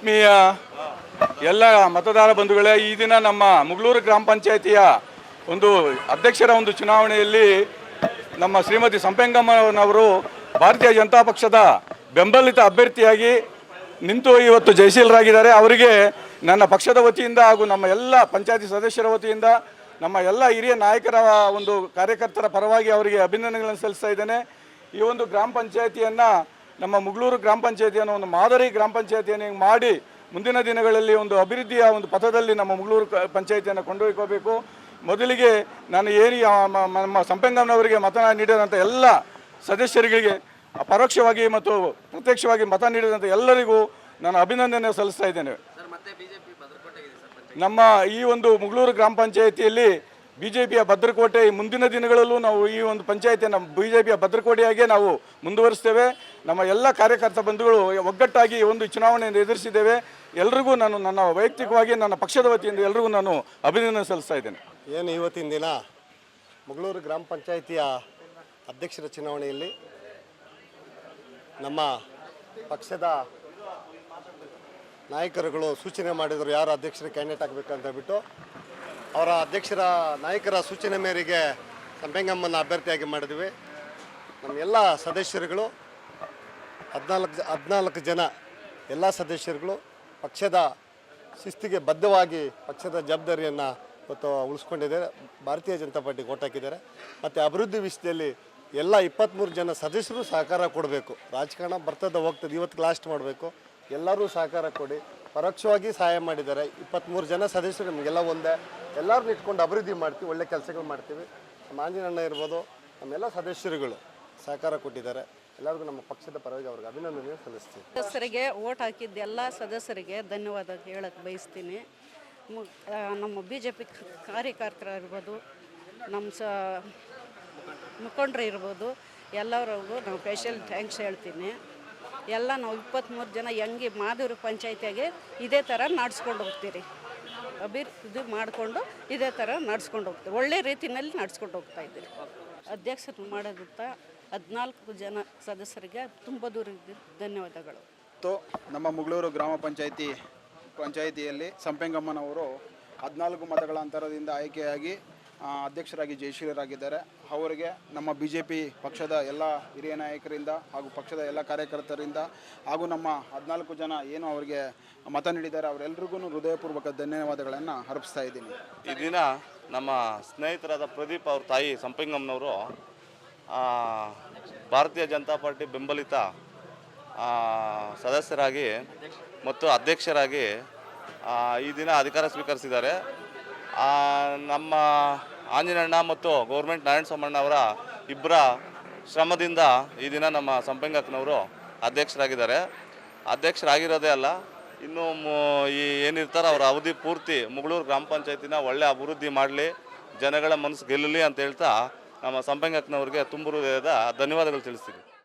ಆತ್ಮೀಯ ಎಲ್ಲ ಮತದಾರ ಬಂಧುಗಳೇ, ಈ ದಿನ ನಮ್ಮ ಮುಗಳೂರು ಗ್ರಾಮ ಪಂಚಾಯಿತಿಯ ಒಂದು ಅಧ್ಯಕ್ಷರ ಒಂದು ಚುನಾವಣೆಯಲ್ಲಿ ನಮ್ಮ ಶ್ರೀಮತಿ ಸಂಪೆಂಗಮ್ಮನವರು ಭಾರತೀಯ ಜನತಾ ಪಕ್ಷದ ಬೆಂಬಲಿತ ಅಭ್ಯರ್ಥಿಯಾಗಿ ನಿಂತು ಇವತ್ತು ಜಯಶೀಲರಾಗಿದ್ದಾರೆ. ಅವರಿಗೆ ನನ್ನ ಪಕ್ಷದ ವತಿಯಿಂದ ಹಾಗೂ ನಮ್ಮ ಎಲ್ಲ ಪಂಚಾಯತಿ ಸದಸ್ಯರ ವತಿಯಿಂದ, ನಮ್ಮ ಎಲ್ಲ ಹಿರಿಯ ನಾಯಕರ ಒಂದು ಕಾರ್ಯಕರ್ತರ ಪರವಾಗಿ ಅವರಿಗೆ ಅಭಿನಂದನೆಗಳನ್ನು ಸಲ್ಲಿಸ್ತಾ ಇದ್ದೇನೆ. ಈ ಒಂದು ಗ್ರಾಮ ಪಂಚಾಯತಿಯನ್ನು ನಮ್ಮ ಮುಗಳೂರು ಗ್ರಾಮ ಪಂಚಾಯತಿಯನ್ನು ಒಂದು ಮಾದರಿ ಗ್ರಾಮ ಪಂಚಾಯತಿಯನ್ನು ಮಾಡಿ ಮುಂದಿನ ದಿನಗಳಲ್ಲಿ ಒಂದು ಅಭಿವೃದ್ಧಿಯ ಒಂದು ಪಥದಲ್ಲಿ ನಮ್ಮ ಮುಗಳೂರು ಪಂಚಾಯತಿಯನ್ನು ಕೊಂಡೊಯ್ಕೋಬೇಕು. ಮೊದಲಿಗೆ ನಾನು ಏನು ನಮ್ಮ ಸಂಪಂಗಮ್ನವರಿಗೆ ಮತ ನೀಡಿದಂಥ ಎಲ್ಲ ಸದಸ್ಯರಿಗೆ ಪರೋಕ್ಷವಾಗಿ ಮತ್ತು ಪ್ರತ್ಯಕ್ಷವಾಗಿ ಮತ ನೀಡಿದಂಥ ಎಲ್ಲರಿಗೂ ನಾನು ಅಭಿನಂದನೆ ಸಲ್ಲಿಸ್ತಾ ಇದ್ದೇನೆ. ನಮ್ಮ ಈ ಒಂದು ಮುಗಳೂರು ಗ್ರಾಮ ಪಂಚಾಯಿತಿಯಲ್ಲಿ ಬಿಜೆಪಿಯ ಭದ್ರಕೋಟೆ ಮುಂದಿನ ದಿನಗಳಲ್ಲೂ ನಾವು ಈ ಒಂದು ಪಂಚಾಯತಿಯನ್ನು ಬಿಜೆಪಿಯ ಭದ್ರಕೋಟೆಯಾಗೆ ನಾವು ಮುಂದುವರಿಸ್ತೇವೆ. ನಮ್ಮ ಎಲ್ಲ ಕಾರ್ಯಕರ್ತ ಬಂಧುಗಳು ಒಗ್ಗಟ್ಟಾಗಿ ಒಂದು ಚುನಾವಣೆಯನ್ನು ಎದುರಿಸಿದ್ದೇವೆ. ಎಲ್ರಿಗೂ ನಾನು ನನ್ನ ವೈಯಕ್ತಿಕವಾಗಿ ನನ್ನ ಪಕ್ಷದ ವತಿಯಿಂದ ಎಲ್ರಿಗೂ ನಾನು ಅಭಿನಂದನೆ ಸಲ್ಲಿಸ್ತಾ ಇದ್ದೇನೆ. ಏನು ಇವತ್ತಿನ ದಿನ? ಮುಗಳೂರು ಗ್ರಾಮ ಪಂಚಾಯಿತಿಯ ಅಧ್ಯಕ್ಷರ ಚುನಾವಣೆಯಲ್ಲಿ ನಮ್ಮ ಪಕ್ಷದ ನಾಯಕರುಗಳು ಸೂಚನೆ ಮಾಡಿದರು ಯಾರು ಅಧ್ಯಕ್ಷರ ಕ್ಯಾಂಡಿಡೇಟ್ ಆಗಬೇಕಂತ ಹೇಳ್ಬಿಟ್ಟು ಅವರ ಅಧ್ಯಕ್ಷರ ನಾಯಕರ ಸೂಚನೆ ಮೇರೆಗೆ ಸಂಪೆಂಗಮ್ಮನ ಅಭ್ಯರ್ಥಿಯಾಗಿ ಮಾಡಿದ್ವಿ. ನಮ್ಮ ಎಲ್ಲ ಸದಸ್ಯರುಗಳು, ಹದಿನಾಲ್ಕು ಹದಿನಾಲ್ಕು ಜನ ಎಲ್ಲ ಸದಸ್ಯರುಗಳು ಪಕ್ಷದ ಶಿಸ್ತಿಗೆ ಬದ್ಧವಾಗಿ ಪಕ್ಷದ ಜವಾಬ್ದಾರಿಯನ್ನು ಇವತ್ತು ಉಳಿಸ್ಕೊಂಡಿದ್ದಾರೆ. ಭಾರತೀಯ ಜನತಾ ಪಾರ್ಟಿಗೆ ಓಟ್ ಮತ್ತು ಅಭಿವೃದ್ಧಿ ವಿಷಯದಲ್ಲಿ ಎಲ್ಲ ಇಪ್ಪತ್ತ್ಮೂರು ಜನ ಸದಸ್ಯರು ಸಹಕಾರ ಕೊಡಬೇಕು. ರಾಜಕಾರಣ ಬರ್ತದೆ, ಹೋಗ್ತದೆ, ಇವತ್ತು ಲಾಸ್ಟ್ ಮಾಡಬೇಕು. ಎಲ್ಲರೂ ಸಹಕಾರ ಕೊಡಿ. ಪರೋಕ್ಷವಾಗಿ ಸಹಾಯ ಮಾಡಿದ್ದಾರೆ. ಇಪ್ಪತ್ತ್ಮೂರು ಜನ ಸದಸ್ಯರು ನಮಗೆಲ್ಲ ಒಂದೇ. ಎಲ್ಲರನ್ನ ಇಟ್ಕೊಂಡು ಅಭಿವೃದ್ಧಿ ಮಾಡ್ತೀವಿ, ಒಳ್ಳೆ ಕೆಲಸಗಳು ಮಾಡ್ತೀವಿ. ನಮ್ಮ ಆಂಜನಣ್ಣ ಇರ್ಬೋದು, ನಮ್ಮೆಲ್ಲ ಸದಸ್ಯರುಗಳು ಸಹಕಾರ ಕೊಟ್ಟಿದ್ದಾರೆ. ಎಲ್ಲರಿಗೂ ನಮ್ಮ ಪಕ್ಷದ ಪರವಾಗಿ ಅವ್ರಿಗೆ ಅಭಿನಂದನೆ ಸಲ್ಲಿಸ್ತೀವಿ ಸದಸ್ಯರಿಗೆ ಓಟ್ ಹಾಕಿದ್ದ ಎಲ್ಲ ಸದಸ್ಯರಿಗೆ ಧನ್ಯವಾದ ಹೇಳಕ್ಕೆ ಬಯಸ್ತೀನಿ. ನಮ್ಮ ಬಿ ಜೆ ಪಿ ಕಾರ್ಯಕರ್ತರಿರ್ಬೋದು ನಮ್ಮ ಸ ಮುಖಂಡರು ಇರ್ಬೋದು ಎಲ್ಲರಿಗೂ ನಾವು ಸ್ಪೆಷಲ್ ಥ್ಯಾಂಕ್ಸ್ ಹೇಳ್ತೀನಿ. ಎಲ್ಲ ನಾವು ಇಪ್ಪತ್ತ್ಮೂರು ಜನ ಹೆಂಗೆ ಮಾದೂರು ಪಂಚಾಯತಿಯಾಗೆ ಇದೇ ಥರ ನಡ್ಸ್ಕೊಂಡು ಹೋಗ್ತೀರಿ. ಅಭಿವೃದ್ಧಿ ಮಾಡಿಕೊಂಡು ಇದೇ ಥರ ನಡ್ಸ್ಕೊಂಡು ಹೋಗ್ತೀವಿ ಒಳ್ಳೆ ರೀತಿಯಲ್ಲಿ ನಡ್ಸ್ಕೊಂಡು ಹೋಗ್ತಾ ಇದ್ದೀರಿ. ಅಧ್ಯಕ್ಷರು ಮಾಡೋದಂತ ಹದಿನಾಲ್ಕು ಜನ ಸದಸ್ಯರಿಗೆ ತುಂಬ ದೂರ ಧನ್ಯವಾದಗಳು. ಮತ್ತು ನಮ್ಮ ಮುಗಳೂರು ಗ್ರಾಮ ಪಂಚಾಯಿತಿ ಪಂಚಾಯಿತಿಯಲ್ಲಿ ಸಂಪೆಂಗಮ್ಮನವರು ಹದಿನಾಲ್ಕು ಮತಗಳ ಅಂತರದಿಂದ ಆಯ್ಕೆಯಾಗಿ ಅಧ್ಯಕ್ಷರಾಗಿ ಜಯಶೀಲರಾಗಿದ್ದಾರೆ. ಅವರಿಗೆ ನಮ್ಮ ಬಿ ಜೆ ಪಿ ಪಕ್ಷದ ಎಲ್ಲ ಹಿರಿಯ ನಾಯಕರಿಂದ ಹಾಗೂ ಪಕ್ಷದ ಎಲ್ಲ ಕಾರ್ಯಕರ್ತರಿಂದ ಹಾಗೂ ನಮ್ಮ ಹದಿನಾಲ್ಕು ಜನ ಏನು ಅವರಿಗೆ ಮತ ನೀಡಿದ್ದಾರೆ ಅವರೆಲ್ಲರಿಗೂ ಹೃದಯಪೂರ್ವಕ ಧನ್ಯವಾದಗಳನ್ನು ಅರ್ಪಿಸ್ತಾ ಇದ್ದೀನಿ. ಈ ದಿನ ನಮ್ಮ ಸ್ನೇಹಿತರಾದ ಪ್ರದೀಪ್ ಅವ್ರ ತಾಯಿ ಸಂಪಿಂಗಮ್ನವರು ಭಾರತೀಯ ಜನತಾ ಪಾರ್ಟಿ ಬೆಂಬಲಿತ ಸದಸ್ಯರಾಗಿ ಮತ್ತು ಅಧ್ಯಕ್ಷರಾಗಿ ಈ ದಿನ ಅಧಿಕಾರ ಸ್ವೀಕರಿಸಿದ್ದಾರೆ. ನಮ್ಮ ಆಂಜನಣ್ಣ ಮತ್ತು ಗೌರ್ಮೆಂಟ್ ನಾರಾಯಣ ಸೋಮಣ್ಣ ಅವರ ಇಬ್ಬರ ಶ್ರಮದಿಂದ ಈ ದಿನ ನಮ್ಮ ಸಂಪಂಗಕ್ಕನವರು ಅಧ್ಯಕ್ಷರಾಗಿದ್ದಾರೆ. ಅಧ್ಯಕ್ಷರಾಗಿರೋದೇ ಅಲ್ಲ, ಇನ್ನು ಈ ಏನಿರ್ತಾರೋ ಅವರ ಅವಧಿ ಪೂರ್ತಿ ಮುಗಳೂರು ಗ್ರಾಮ ಪಂಚಾಯತಿನ ಒಳ್ಳೆ ಅಭಿವೃದ್ಧಿ ಮಾಡಲಿ, ಜನಗಳ ಮನಸ್ಸು ಗೆಲ್ಲಲಿ ಅಂತ ಹೇಳ್ತಾ ನಮ್ಮ ಸಂಪಂಗಕ್ಕನವ್ರಿಗೆ ತುಂಬ ಹೃದಯದ ಧನ್ಯವಾದಗಳು ತಿಳಿಸ್ತೀನಿ.